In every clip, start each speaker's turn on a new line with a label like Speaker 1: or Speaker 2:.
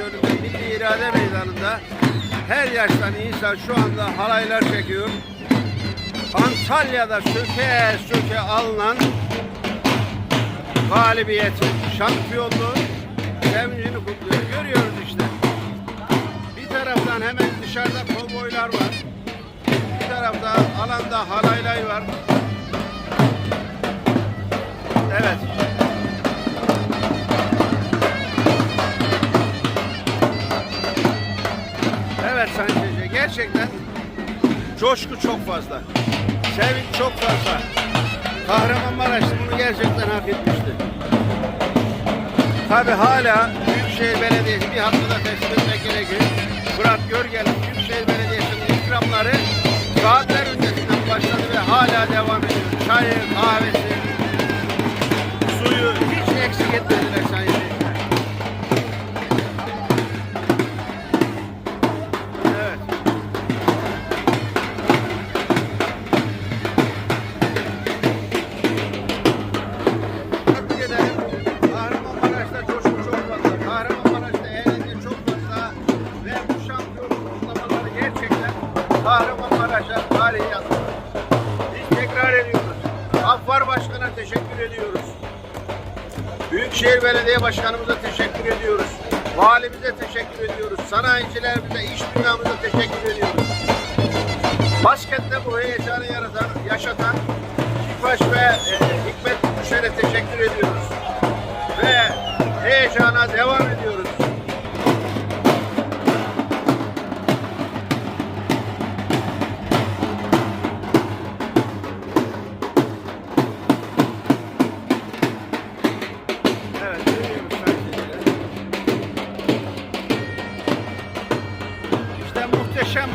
Speaker 1: Önünde Milli İrade Meydanı'nda her yaştan insan şu anda halaylar çekiyor. Antalya'da söke söke alınan galibiyetin, şampiyonluğun sevincini kutluyor. Görüyoruz işte. Bir taraftan hemen dışarıda konvoylar var. Bir tarafta alanda halaylay var. Evet coşku çok fazla. Sevinç çok fazla. Kahramanmaraşlı bunu gerçekten hak etmişti. Tabi hala Büyükşehir Belediyesi bir haftada teslim etmek gerekiyor. Fırat Görgel Büyükşehir Belediyesi'nin ikramları saatler öncesinden başladı ve hala devam ediyor. Çayı, kahvesi, Kahramanmaraş'a tarihi yazdı. Biz tekrar ediyoruz. Affar Başkan'a teşekkür ediyoruz. Büyükşehir Belediye Başkanımıza teşekkür ediyoruz. Valimize teşekkür ediyoruz. Sanayicilerimize, iş dünyamıza teşekkür ediyoruz. Baskette bu heyecanı yaratan, yaşatan Kipaş ve e, Hikmet Düşer'e teşekkür ediyoruz. Ve heyecana devam ediyoruz.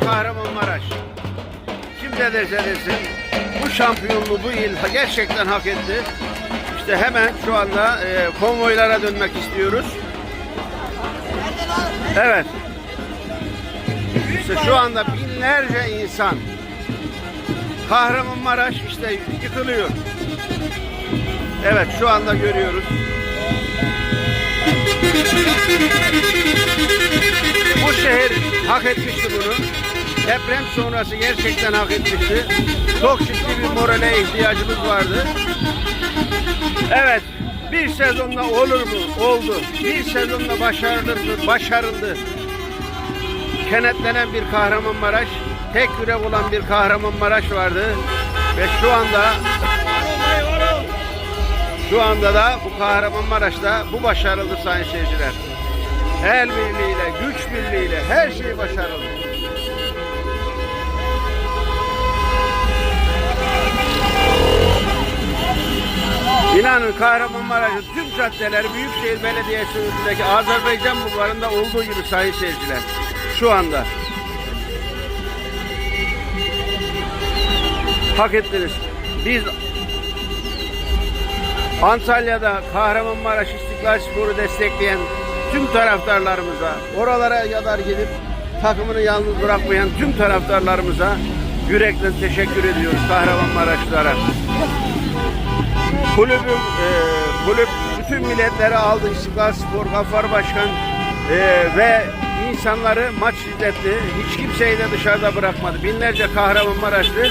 Speaker 1: Kahramanmaraş. Kim ne derse desin bu şampiyonluğu bu yıl gerçekten hak etti. İşte hemen şu anda e, konvoylara dönmek istiyoruz. Evet. İşte şu anda binlerce insan Kahramanmaraş işte yıkılıyor. Evet şu anda görüyoruz. Bu şehir hak etmişti bunu. Deprem sonrası gerçekten hak etmişti. Çok ciddi bir morale ihtiyacımız vardı. Evet, bir sezonda olur mu? Oldu. Bir sezonda başarılır mı? Başarıldı. Kenetlenen bir Kahramanmaraş, tek görev olan bir Kahramanmaraş vardı. Ve şu anda şu anda da bu Kahramanmaraş'ta bu başarıldı sayın seyirciler. El birliğiyle, güç birliğiyle her şey başarılı. İnanın Kahramanmaraş'ın tüm caddeleri Büyükşehir Belediyesi önündeki Azerbaycan bulvarında olduğu gibi sayın seyirciler. Şu anda. Hak ettiniz. Biz Antalya'da Kahramanmaraş İstiklal Sporu destekleyen tüm taraftarlarımıza, oralara kadar gidip takımını yalnız bırakmayan tüm taraftarlarımıza yürekten teşekkür ediyoruz Kahramanmaraşlılara. Kulübün, e, kulüp bütün milletleri aldı İstiklal Spor, Gaffar Başkan e, ve insanları maç izletti. Hiç kimseyi de dışarıda bırakmadı. Binlerce Kahramanmaraşlı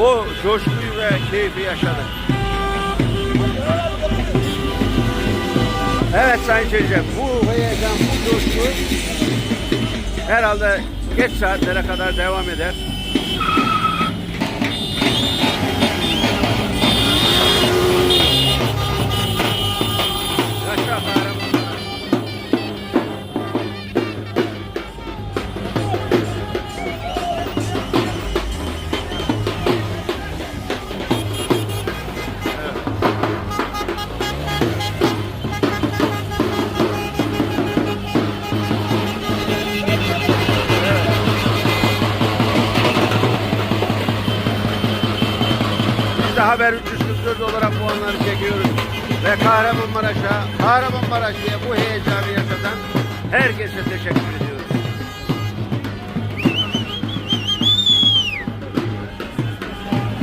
Speaker 1: o coşkuyu ve keyfi yaşadı. Evet Sayın Seyirciler, bu heyecan, bu coşku herhalde geç saatlere kadar devam eder. Haber 344 olarak bu anları çekiyoruz. Ve Kahramanmaraş'a, Kahramanmaraş diye bu heyecanı yaşatan herkese teşekkür ediyoruz.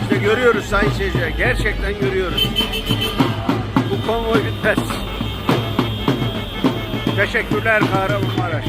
Speaker 1: İşte görüyoruz sayın seyirciler, gerçekten görüyoruz. Bu konvoy bitmez. Teşekkürler Kahramanmaraş.